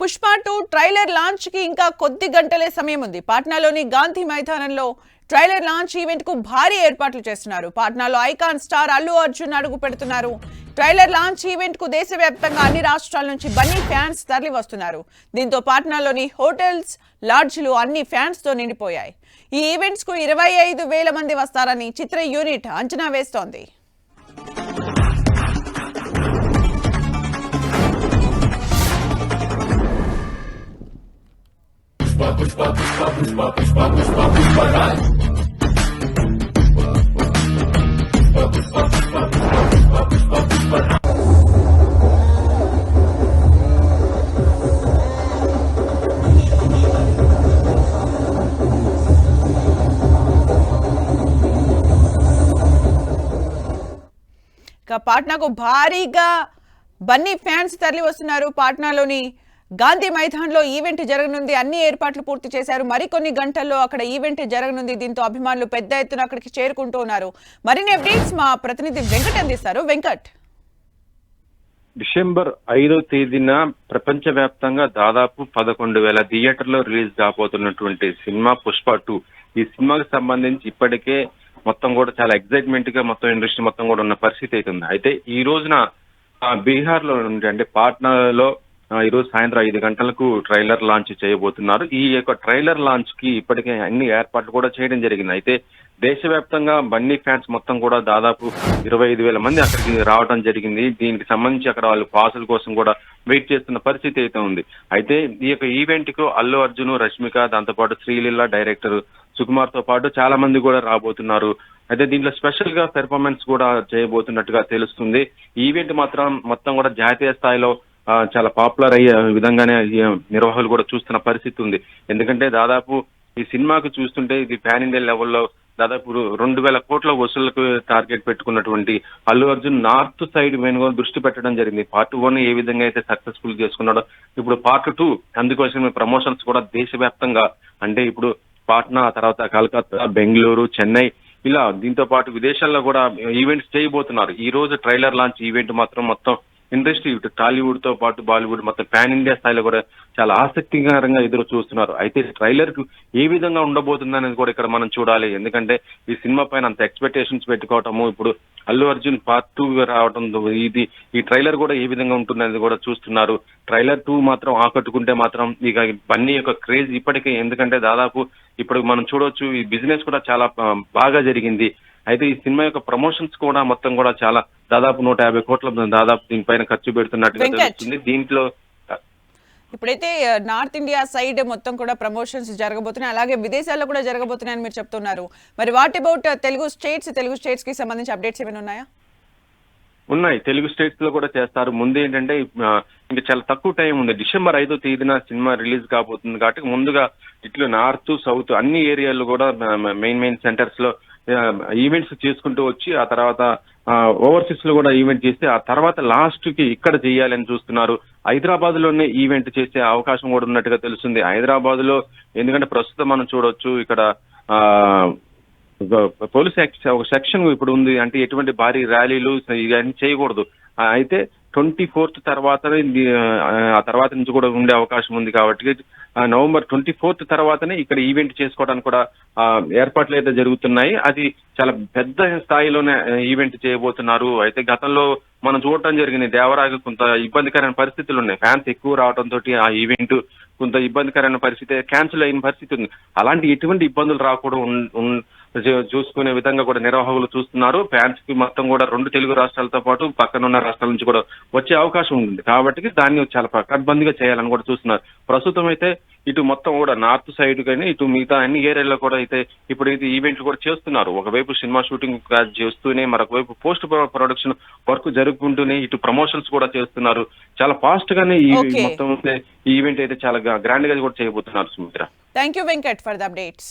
Pushpa two trailer లాంచ్కి ఇంకా కొద్ది గంటలే సమయం ఉంది. పాట్నాలోని గాంధీ మైదానంలో ట్రైలర్ లాంచ్ ఈవెంట్కు భారీ ఏర్పాట్లు చేస్తున్నారు. పాట్నాలో ఐకాన్ స్టార్ అల్లు అర్జున్ అడుగు పెడుతున్నారు. ట్రైలర్ లాంచ్ ఈవెంట్కు దేశవ్యాప్తంగా అన్ని రాష్ట్రాల నుంచి బన్నీ ఫ్యాన్స్ తరలి వస్తున్నారు దీంతో పాట్నాలోని హోటల్స్ లాడ్జ్లు అన్ని ఫ్యాన్స్తో నిండిపోయాయి. ఈ ఈవెంట్స్కు ఇరవై ఐదు వేల మంది వస్తారని చిత్ర యూనిట్ అంచనా వేస్తోంది. ఇక పాట్నాకు భారీగా బన్నీ ఫ్యాన్స్ తరలి వస్తున్నారు పాట్నాలోని గాంధీ మైదాన్లో ఈవెంట్ జరగనుంది. అన్ని ఏర్పాట్లు పూర్తి చేశారు. మరికొన్ని గంటల్లో అక్కడ ఈవెంట్ జరగనుంది. దీంతో అభిమానులు పెద్ద ఎత్తున అక్కడికి చేరుకుంటూ ఉన్నారు. మరిన్ని అప్డేట్స్ మా ప్రతినిధి వెంకట్ అందిస్తారు. వెంకట్. డిసెంబర్ ఐదో తేదీన ప్రపంచవ్యాప్తంగా దాదాపు పదకొండు వేల థియేటర్లో రిలీజ్ కాబోతున్నటువంటి సినిమా పుష్ప టూ. ఈ సినిమాకి సంబంధించి ఇప్పటికే మొత్తం కూడా చాలా ఎక్సైట్మెంట్గా మొత్తం ఇండస్ట్రీ మొత్తం కూడా ఉన్న పరిస్థితి అయితే ఉంది. అయితే ఈ రోజున బీహార్లో అంటే పాట్నాలో ఈ రోజు సాయంత్రం ఐదు గంటలకు ట్రైలర్ లాంచ్ చేయబోతున్నారు. ఈ యొక్క ట్రైలర్ లాంచ్కి ఇప్పటికే అన్ని ఏర్పాట్లు కూడా చేయడం జరిగింది. అయితే దేశవ్యాప్తంగా బన్నీ ఫ్యాన్స్ మొత్తం కూడా దాదాపు ఇరవై ఐదు వేల మంది అక్కడికి రావడం జరిగింది. దీనికి సంబంధించి అక్కడ వాళ్ళు పాసుల కోసం కూడా వెయిట్ చేస్తున్న పరిస్థితి అయితే ఉంది. అయితే ఈ యొక్క ఈవెంట్కు అల్లు అర్జున్ రష్మిక దాంతోపాటు శ్రీలీల డైరెక్టర్ సుకుమార్తో పాటు చాలా మంది కూడా రాబోతున్నారు. అయితే దీంట్లో స్పెషల్గా పెర్ఫార్మెన్స్ కూడా చేయబోతున్నట్టుగా తెలుస్తుంది. ఈవెంట్ మాత్రం మొత్తం కూడా జాతీయ స్థాయిలో చాలా పాపులర్ అయ్యే విధంగానే నిర్వాహకులు కూడా చూస్తున్న పరిస్థితి ఉంది. ఎందుకంటే దాదాపు ఈ సినిమాకు చూస్తుంటే ఇది ప్యాన్ ఇండియా లెవెల్లో దాదాపు రెండు వేల కోట్ల వసూళ్ళకు టార్గెట్ పెట్టుకున్నటువంటి అల్లు అర్జున్ నార్త్ సైడ్ వెనుక దృష్టి పెట్టడం జరిగింది. పార్ట్ వన్ ఏ విధంగా అయితే సక్సెస్ఫుల్ చేసుకున్నాడో ఇప్పుడు పార్ట్ టూ అందుకోసం ప్రమోషన్స్ కూడా దేశవ్యాప్తంగా అంటే ఇప్పుడు పాట్నా తర్వాత కలకత్తా బెంగళూరు చెన్నై ఇలా దీంతో పాటు విదేశాల్లో కూడా ఈవెంట్స్ చేయబోతున్నారు. ఈ రోజు ట్రైలర్ లాంచ్ ఈవెంట్ మాత్రం మొత్తం ఇండస్ట్రీ ఇటు టాలీవుడ్తో పాటు బాలీవుడ్ మొత్తం పాన్ ఇండియా స్థాయిలో కూడా చాలా ఆసక్తికరంగా ఎదురు చూస్తున్నారు. అయితే ట్రైలర్కు ఏ విధంగా ఉండబోతుంది అనేది కూడా ఇక్కడ మనం చూడాలి. ఎందుకంటే ఈ సినిమా పైన అంత ఎక్స్పెక్టేషన్స్ పెట్టుకోవటము ఇప్పుడు అల్లు అర్జున్ పార్ట్ టూ రావడం ఇది ఈ ట్రైలర్ కూడా ఏ విధంగా ఉంటుంది అనేది కూడా చూస్తున్నారు. ట్రైలర్ టూ మాత్రం ఆకట్టుకుంటే మాత్రం ఇక బన్నీ యొక్క క్రేజ్ ఇప్పటికే ఎందుకంటే దాదాపు ఇప్పుడు మనం చూడవచ్చు ఈ బిజినెస్ కూడా చాలా బాగా జరిగింది. అయితే ఈ సినిమా యొక్క ప్రమోషన్స్ కూడా మొత్తం కూడా చాలా దాదాపు నూట యాభై కోట్ల దాదాపు దీనిపైన ఖర్చు పెడుతున్నట్టుగా. తెలుస్తుంది. దీంట్లో ఇప్పుడైతే నార్త్ ఇండియా సైడ్ మొత్తం కూడా ప్రమోషన్స్ జరగబోతున్నాయి. అలాగే విదేశాల్లో కూడా జరగబోతున్నాయని మీరు చెప్తున్నారు. మరి what about Telugu states? Telugu స్టేట్స్కి సంబంధించి అప్డేట్స్ ఏమైనా ఉన్నాయా? ఉన్నాయి. తెలుగు స్టేట్స్లో కూడా చేస్తారు. ముందు ఏంటంటే ఇంకా చాలా తక్కువ టైం ఉంది. డిసెంబర్ ఐదో తేదీన సినిమా రిలీజ్ కాబోతుంది. కాబట్టి ముందుగా ఇట్లు నార్త్ సౌత్ అన్ని ఏరియాల్లో కూడా మెయిన్ మెయిన్ సెంటర్స్లో ఈవెంట్స్ చేసుకుంటూ వచ్చి ఆ తర్వాత ఓవర్సీస్లో కూడా ఈవెంట్ చేసి ఆ తర్వాత లాస్ట్కి ఇక్కడ చేయాలని చూస్తున్నారు. హైదరాబాద్లోనే ఈవెంట్ చేసే అవకాశం కూడా ఉన్నట్టుగా తెలుస్తుంది. హైదరాబాద్లో ఎందుకంటే ప్రస్తుతం మనం చూడొచ్చు ఇక్కడ ఆ పోలీస్ ఒక సెక్షన్ ఇప్పుడు ఉంది. అంటే ఎటువంటి భారీ ర్యాలీలు ఇవన్నీ చేయకూడదు. అయితే ట్వంటీ ఫోర్త్ తర్వాత ఆ తర్వాత నుంచి కూడా ఉండే అవకాశం ఉంది కాబట్టి నవంబర్ ట్వంటీ ఫోర్త్ తర్వాతనే ఇక్కడ ఈవెంట్ చేసుకోవడానికి కూడా ఏర్పాట్లు అయితే జరుగుతున్నాయి. అది చాలా పెద్ద స్థాయిలోనే ఈవెంట్ చేయబోతున్నారు. అయితే గతంలో మనం చూడటం జరిగింది దేవరాకు కొంత ఇబ్బందికరమైన పరిస్థితులు ఉన్నాయి. ఫ్యాన్స్ ఎక్కువ రావడంతో ఆ ఈవెంట్ కొంత ఇబ్బందికరమైన పరిస్థితి క్యాన్సిల్ అయిన పరిస్థితి ఉంది. అలాంటి ఎటువంటి ఇబ్బందులు రాకుండా చూసుకునే విధంగా కూడా నిర్వాహకులు చూస్తున్నారు. ఫ్యాన్స్కి మొత్తం కూడా రెండు తెలుగు రాష్ట్రాలతో పాటు పక్కన ఉన్న రాష్ట్రాల నుంచి కూడా వచ్చే అవకాశం ఉంది కాబట్టి దాన్ని చాలా పకడ్బందీగా చేయాలని కూడా చూస్తున్నారు. ప్రస్తుతం అయితే ఇటు మొత్తం కూడా నార్త్ సైడ్ కానీ ఇటు మిగతా అన్ని ఏరియాల్లో కూడా అయితే ఇప్పుడు ఇది ఈవెంట్లు కూడా చేస్తున్నారు. ఒకవైపు సినిమా షూటింగ్ చేస్తూనే మరొక వైపు పోస్ట్ ప్రొడక్షన్ వర్క్ జరుపుకుంటూనే ఇటు ప్రమోషన్స్ కూడా చేస్తున్నారు. చాలా ఫాస్ట్ గానే ఈ. మొత్తం అయితే ఈ ఈవెంట్ అయితే చాలా గ్రాండ్గా కూడా చేయబోతున్నారు Sumitra. Thank you Venkat for the updates